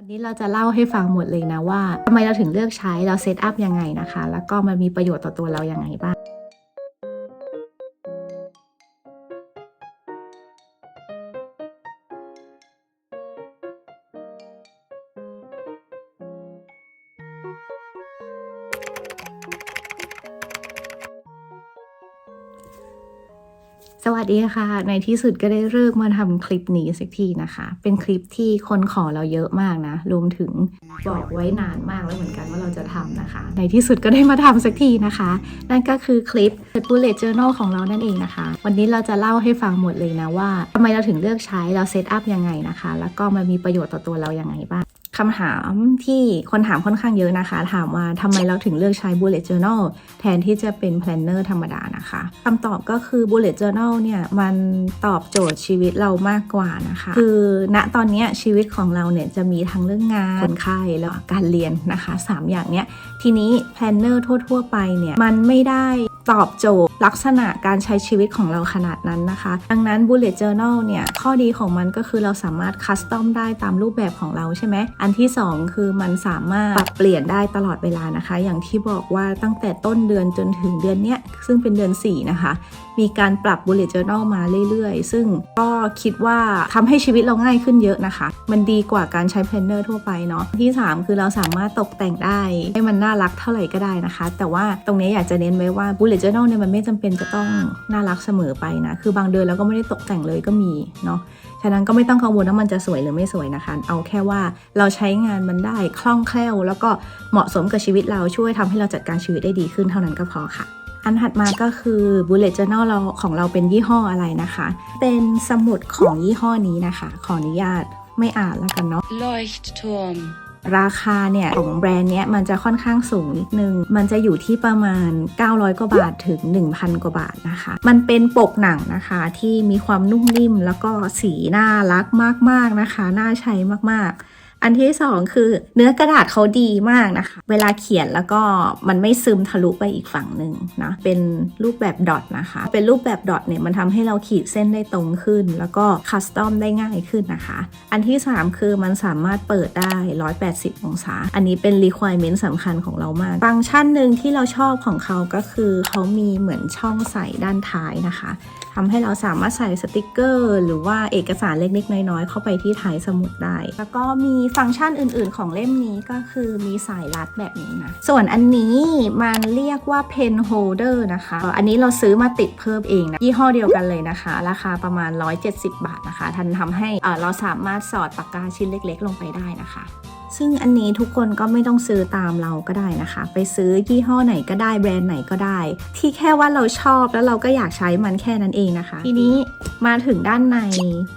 วันนี้เราจะเล่าให้ฟังหมดเลยนะว่าทำไมเราถึงเลือกใช้เราเซตอัพยังไงนะคะ แล้วก็มันมีประโยชน์ต่อตัวเรายังไงบ้าง วัสดีค่ะ ในที่สุดก็ได้เลิกมาทำคลิปนี้สักทีนะคะ เป็นคลิปที่คนขอเราเยอะมากนะ รวมถึงบอกไว้นานมากแล้วเหมือนกันว่าเราจะทำนะคะ ในที่สุดก็ได้มาทำสักทีนะคะ นั่นก็คือคลิป The Bullet Journal ของเรานั่นเองนะคะ วันนี้เราจะเล่าให้ฟังหมดเลยนะว่าทำไมเราถึงเลือกใช้เราเซตอัพยังไงนะคะ แล้วก็มันมีประโยชน์ต่อตัวเรายังไงบ้าง คำถามที่คนถามค่อนข้างเยอะนะคะ ถามว่าทำไมเราถึงเลือกใช้ bullet journal แทนที่จะเป็น planner ธรรมดานะคะคำตอบก็คือ bullet journal เนี่ยมันตอบโจทย์ชีวิตเรามากกว่านะคะ คือณตอนนี้ชีวิตของเราเนี่ยจะมีทั้งเรื่องงานคนไข้แล้วก็การเรียนนะคะ 3 อย่างเนี้ยทีนี้ planner ทั่ว ๆ ไปเนี่ยมันไม่ได้ตอบโจทย์ลักษณะการใช้ชีวิตของเราขนาดนั้นนะคะ ดังนั้น bullet journal เนี่ยข้อดีของมันก็คือเราสามารถคัสตอมได้ตามรูปแบบของเราใช่ไหมอันที่ 2 คือมันสามารถปรับเปลี่ยนได้ตลอดเวลานะคะ อย่างที่บอกว่าตั้งแต่ต้นเดือนจนถึงเดือนเนี้ยซึ่งเป็นเดือน 4 นะคะ มีการปรับ bullet journal มาเรื่อยๆ ซึ่งก็คิดว่าทำให้ชีวิตเราง่ายขึ้นเยอะนะคะ มันดีกว่าการใช้ planner ทั่วไปเนาะที่ 3 คือเราสามารถตกแต่งได้ ให้มันน่ารักเท่าไหร่ก็ได้นะคะ แต่ว่าตรงนี้อยากจะเน้นไว้ว่า bullet journal เนี่ยมันไม่จำเป็นจะต้องน่ารักเสมอไปนะคือบางเดือนเราก็ไม่ได้ตกแต่งเลยก็มีเนาะ ฉะนั้นก็ไม่ต้องกังวลว่ามันจะสวยหรือไม่สวยนะคะ เอาแค่ว่าเราใช้งานมันได้คล่องแคล่ว แล้วก็เหมาะสมกับชีวิตเราช่วยทำให้เราจัดการชีวิตได้ดีขึ้นเท่านั้นก็พอค่ะอันถัดมาก็คือ bullet journal เราของเราเป็นยี่ห้ออะไรนะคะ เป็นสมุดของยี่ห้อนี้นะคะ ขออนุญาตไม่อ่านแล้วกันเนาะ Leuchtturm. ราคาเนี่ยของแบรนด์เนี้ยมันจะค่อนข้างสูงนิดนึง มันจะอยู่ที่ประมาณ 900 กว่าบาทถึง 1,000 กว่าบาทนะคะ มันเป็นปกหนังนะคะที่มีความนุ่มนิ่มแล้วก็สีน่ารักมากๆนะคะ น่าใช้มากๆ อันที่สองคือเนื้อกระดาษเขาดีมากนะคะ เวลาเขียนแล้วก็มันไม่ซึมทะลุไปอีกฝั่งหนึ่งนะ เป็นรูปแบบดอทนะคะ เป็นรูปแบบดอทเนี่ยมันทำให้เราขีดเส้นได้ตรงขึ้น แล้วก็คัสตอมได้ง่ายขึ้นนะคะ อันที่ 3 คือมันสามารถเปิดได้ 180 องศา อันนี้เป็น requirement สำคัญของเรามาก ฟังก์ชันหนึ่งที่เราชอบของเขาก็คือเขามีเหมือนช่องใส่ด้านท้ายนะคะทำให้เราสามารถใส่สติกเกอร์ หรือว่าเอกสารเล็กๆน้อยๆเข้าไปที่ท้ายสมุดได้ แล้วก็มีฟังก์ชันอื่น ๆ ของเล่มนี้ก็คือมีสายรัดแบบนี้นะ ส่วนอันนี้มันเรียกว่า pen holder นะคะ อันนี้เราซื้อมาติดเพิ่มเองนะยี่ห้อเดียวกันเลยนะคะ ราคาประมาณ 170 บาทนะคะทันทำให้เอ่อเราสามารถสอดปากกาชิ้นเล็ก ๆ ลงไปได้นะคะ ซึ่งอันนี้ทุกคนก็ไม่ต้องซื้อตามเราก็ได้นะคะ ไปซื้อยี่ห้อไหนก็ได้แบรนด์ไหนก็ได้ ที่แค่ว่าเราชอบแล้วเราก็อยากใช้มันแค่นั้นเองนะคะ ทีนี้มาถึงด้านใน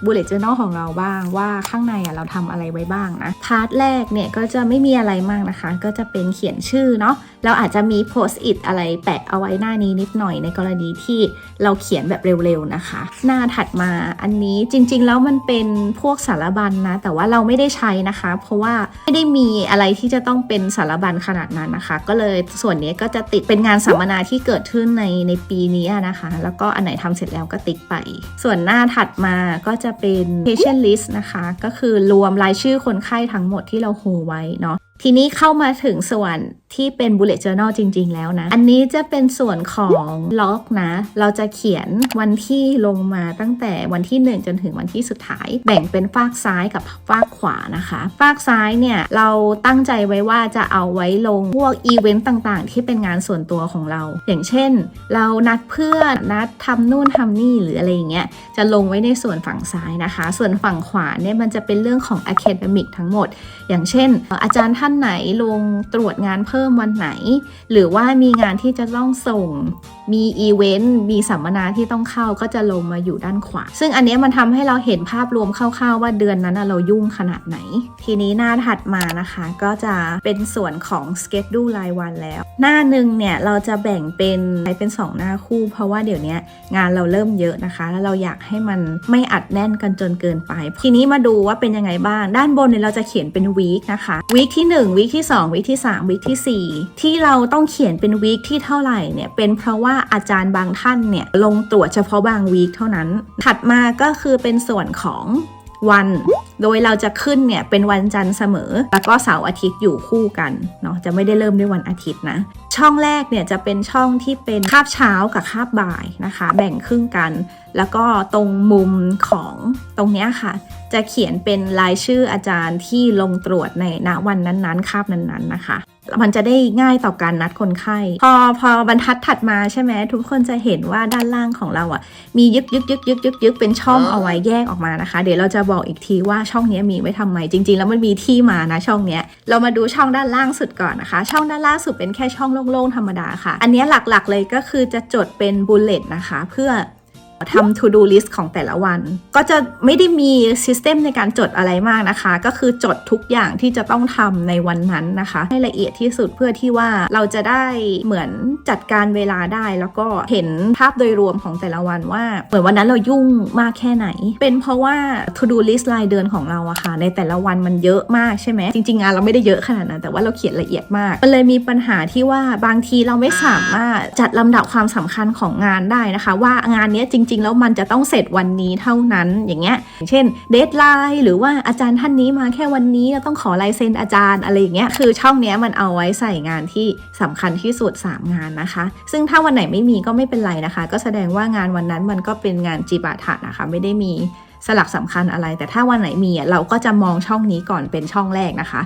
bullet journal ของเราบ้างว่าข้างในอะเราทำอะไรไว้บ้างนะพาร์ทแรกเนี่ยก็จะไม่มีอะไรมากนะคะ ก็จะเป็นเขียนชื่อเนาะเราอาจจะมี post it อะไรแปะเอาไว้หน้านี้นิดหน่อยในกรณีที่เราเขียนแบบเร็วๆนะคะ หน้าถัดมาอันนี้จริงๆแล้วมันเป็นพวกสารบัญนะแต่ว่าเราไม่ได้ใช้นะคะ เพราะว่าไม่ได้มีอะไรที่จะต้องเป็นสารบัญขนาดนั้นนะคะ ก็เลยส่วนนี้ก็จะติดเป็นงานสัมมนาที่เกิดขึ้นในในปีนี้นะคะ แล้วก็อันไหนทำเสร็จแล้วก็ติ๊กไป ส่วนหน้าถัดมาก็จะเป็น patient list นะคะ ก็คือรวมรายชื่อคนไข้ทั้งหมดที่เราโฮไว้เนาะ ทีนี้เข้ามาถึงส่วนที่เป็น bullet journal จริง ๆ แล้วนะ อันนี้จะเป็นส่วนของล็อกนะ เราจะเขียนวันที่ลงมาตั้งแต่วันที่ 1 จนถึงวันที่สุดท้าย แบ่งเป็นฝากซ้ายกับฝากขวานะคะฝากซ้ายเนี่ย เราตั้งใจไว้ว่าจะเอาไว้ลงพวกอีเวนต์ต่างๆ ที่เป็นงานส่วนตัวของเรา อย่างเช่น เรานัดเพื่อนนัดทำนู่นทำนี่หรืออะไรอย่างเงี้ยจะลงไว้ในส่วนฝั่งซ้ายนะคะ ส่วนฝั่งขวาเนี่ยมันจะเป็นเรื่องของ academic ทั้งหมด อย่างเช่น อาจารย์ท่านไหนลงตรวจงานเพิ่มวันไหน หรือว่ามีงานที่จะต้องส่งมีอีเวนต์มีสัมมนาที่ต้องเข้าก็จะลงมาอยู่ด้านขวา ซึ่งอันนี้มันทำให้เราเห็นภาพรวมคร่าวๆ ว่าเดือนนั้นเรายุ่งขนาดไหน ทีนี้หน้าถัดมานะคะ ก็จะเป็นส่วนของ schedule รายวันแล้ว หน้าหนึ่งเนี่ยเราจะแบ่งเป็นใช้เป็น 2 หน้าคู่ เพราะว่าเดี๋ยวนี้งานเราเริ่มเยอะนะคะ แล้วเราอยากให้มันไม่อัดแน่นกันจนเกินไป ทีนี้มาดูว่าเป็นยังไงบ้าง ด้านบนเนี่ยเราจะเขียนเป็นวีคนะคะวีคที่1วีคที่2วีคที่3วีคที่4ที่เราต้องเขียนเป็นวีคที่เท่าไหร่เนี่ยเป็นเพราะว่าอาจารย์บางท่านเนี่ยลงตรวจเฉพาะบางวีคเท่านั้น ถัดมาก็คือเป็นส่วนของวัน โดยเราจะขึ้นเนี่ยเป็นวันจันทร์เสมอ แล้วก็เสาร์อาทิตย์อยู่คู่กันเนาะ จะไม่ได้เริ่มด้วยวันอาทิตย์นะ ช่องแรกเนี่ยจะเป็นช่องที่เป็นคาบเช้ากับคาบบ่ายนะคะ แบ่งครึ่งกัน แล้วก็ตรงมุมของตรงเนี้ยค่ะ จะเขียนเป็นรายชื่ออาจารย์ที่ลงตรวจในณวันนั้นๆ คาบนั้นๆนะคะ มันจะได้ง่ายต่อการนัดคนไข้ พอพอบรรทัดถัดมาใช่ไหมทุกคนจะเห็นว่าด้านล่างของเราอะ มียึกยึกยึกยึกยึกยึกเป็นช่องเอาไว้แยกออกมานะคะ เดี๋ยวเราจะบอกอีกทีว่าช่องนี้มีไว้ทำไมจริง ๆ แล้วมันมีที่มานะช่องเนี้ยเรามาดูช่องด้านล่างสุดก่อนนะคะ ช่องด้านล่างสุดเป็นแค่ช่องโล่งๆธรรมดาค่ะ อันนี้หลักๆเลยก็คือจะจดเป็นบุลเลตนะคะ เพื่อ ทำ to do list ของแต่ละวัน ก็จะไม่ได้มี system ในการจดอะไรมากนะคะ ก็คือจดทุกอย่างที่จะต้องทำในวันนั้นนะคะ ให้ละเอียดที่สุดเพื่อที่ว่าเราจะได้เหมือนจัดการเวลาได้ แล้วก็เห็นภาพโดยรวมของแต่ละวันว่า เหมือนวันนั้นเรายุ่งมากแค่ไหน เป็นเพราะว่า to do list รายเดือนของเราอะค่ะ ในแต่ละวันมันเยอะมากใช่ไหมจริงๆงานเราไม่ได้เยอะขนาดนั้นแต่ว่าเราเขียนละเอียดมากมันเลยมีปัญหาที่ว่าบางทีเราไม่สามารถจัดลำดับความสำคัญของงานได้นะคะ ว่างานเนี้ยจริงๆ แล้วมันจะต้องเสร็จวันนี้เท่านั้นอย่างเงี้ยอย่างเช่นเดทไลน์หรือว่าอาจารย์ท่านนี้มาแค่วันนี้เราต้องขอลายเซ็นอาจารย์อะไรอย่างเงี้ยคือช่องเนี้ยมันเอาไว้ใส่งานที่สำคัญที่สุด 3 งานนะคะ ซึ่งถ้าวันไหนไม่มีก็ไม่เป็นไรนะคะ ก็แสดงว่างานวันนั้นมันก็เป็นงานจีบาถะนะคะ ไม่ได้มีสลักสำคัญอะไร แต่ถ้าวันไหนมีอะเราก็จะมองช่องนี้ก่อนเป็นช่องแรกนะคะ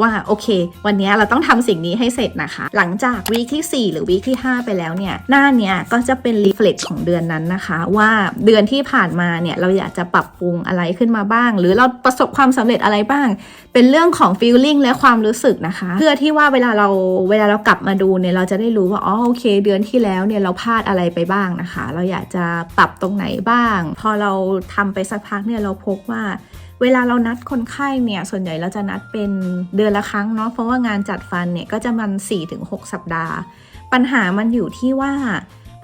ว่าโอเค วันนี้เราต้องทำสิ่งนี้ให้เสร็จนะคะ หลังจากวีคที่ 4 หรือวีคที่ 5 ไปแล้วเนี่ยหน้าเนี้ยก็จะเป็นรีเฟล็กของเดือนนั้นนะคะ ว่าเดือนที่ผ่านมาเนี่ยเราอยากจะปรับปรุงอะไรขึ้นมาบ้าง หรือเราประสบความสำเร็จอะไรบ้าง เป็นเรื่องของ feeling และความรู้สึกนะคะ เพื่อที่ว่าเวลาเราเวลาเรากลับมาดูเนี่ยเราจะได้รู้ว่าอ๋อโอเค เดือนที่แล้วเนี่ยเราพลาดอะไรไปบ้างนะคะ เราอยากจะปรับตรงไหนบ้าง พอเราทำไปสักพักเนี่ยเราพบว่า เวลาเรานัดคนไข้เนี่ยส่วนใหญ่เราจะนัดเป็นเดือนละครั้งเนาะเพราะว่างานจัดฟันเนี่ยก็จะมัน 4-6 สัปดาห์ ปัญหามันอยู่ที่ว่า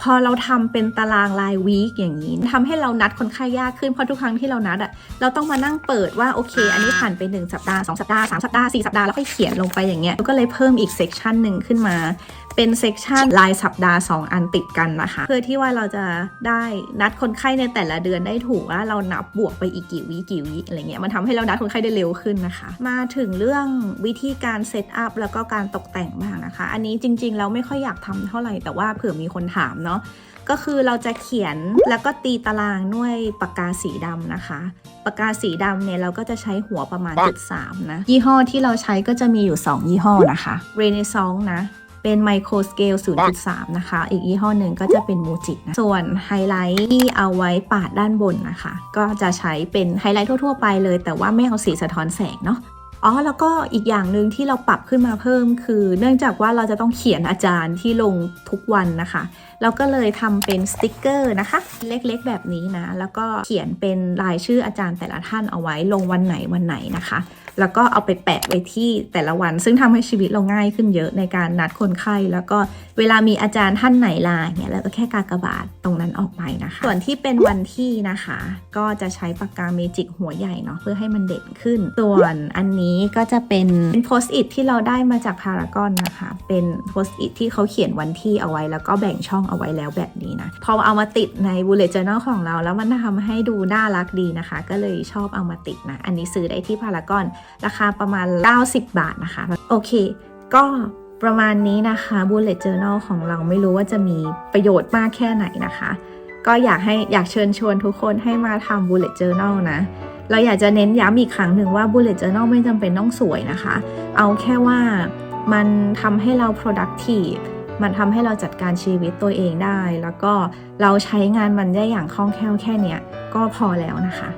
พอเราทำเป็นตารางรายวีคอย่างนี้ทำให้เรานัดคนไข้ยากขึ้นเพราะทุกครั้งที่เรานัดอะ่ะเราต้องมานั่งเปิดว่าโอเค อันนี้ผ่านไป 1 สัปดาห์ 2 สัปดาห์ 3 สัปดาห์ 4 สัปดาห์แล้วค่อยเขียนลงไปอย่างเงี้ยก็เลยเพิ่มอีกเซกชันหนึ่งขึ้นมา เป็นเซกชันรายสัปดาห์ 2 อันติดกันนะคะ เพื่อที่ว่าเราจะได้นัดคนไข้ในแต่ละเดือนได้ถูกว่าเรานับบวกไปอีกกี่วิกี่วิอะไรเงี้ยมันทำให้เรานัดคนไข้ได้เร็วขึ้นนะคะ มาถึงเรื่องวิธีการเซตอัพแล้วก็การตกแต่งบ้างนะคะ อันนี้จริงๆ เราไม่ค่อยอยากทำเท่าไหร่แต่ว่าเผื่อมีคนถามเนาะก็คือเราจะเขียนแล้วก็ตีตารางด้วยปากกาสีดำนะคะ ปากกาสีดำเนี่ยเราก็จะใช้หัวประมาณจุดสามนะ ยี่ห้อที่เราใช้ก็จะมีอยู่ 2 ยี่ห้อนะคะ Renaissance นะ เป็นไมโครสเกล 0.3 นะคะ อีกยี่ห้อหนึ่งก็จะเป็นมูจินะส่วนไฮไลท์ที่เอาไว้ปาดด้านบนนะคะ ก็จะใช้เป็นไฮไลท์ทั่วๆไปเลย แต่ว่าไม่เอาสีสะท้อนแสงเนาะอ๋อแล้วก็อีกอย่างหนึ่งที่เราปรับขึ้นมาเพิ่ม คือ เนื่องจากว่าเราจะต้องเขียนอาจารย์ที่ลงทุกวันนะคะ เราก็เลยทำเป็นสติกเกอร์นะคะ เล็กๆแบบนี้นะ แล้วก็เขียนเป็นรายชื่ออาจารย์แต่ละท่านเอาไว้ลงวันไหนวันไหนนะคะ แล้วก็เอาไปแปะไว้ที่แต่ละวัน ซึ่งทำให้ชีวิตเราง่ายขึ้นเยอะในการนัดคนไข้ แล้วก็เวลามีอาจารย์ท่านไหนลาเนี่ยเราก็แค่กากบาทตรงนั้นออกไปนะคะ ส่วนที่เป็นวันที่นะคะ ก็จะใช้ปากกาเมจิกหัวใหญ่เนาะเพื่อให้มันเด่นขึ้น ส่วนอันนี้ก็จะเป็นโพสต์อิทที่เราได้มาจากพารากอนนะคะ เป็นโพสต์อิทที่เขาเขียนวันที่เอาไว้ แล้วก็แบ่งช่องเอาไว้แล้วแบบนี้นะพอเอามาติดใน bullet journal ของเรา แล้วมันทำให้ดูน่ารักดีนะคะ ก็เลยชอบเอามาติดนะอันนี้ซื้อได้ที่พารากอนราคาประมาณ 90 บาทนะคะ โอเค ก็ประมาณนี้นะคะ bullet journal ของเราไม่รู้ว่าจะมีประโยชน์มากแค่ไหนนะคะ ก็อยากให้อยากเชิญชวนทุกคนให้มาทำ bullet journal นะ เราอยากจะเน้นย้ำอีกครั้งหนึ่งว่า bullet journal ไม่จำเป็นต้องสวยนะคะ เอาแค่ว่ามันทำให้เรา productive มันทำให้เราจัดการชีวิตตัวเองได้ แล้วก็เราใช้งานมันได้อย่างคล่องแคล่วแค่เนี้ยก็พอแล้วนะคะ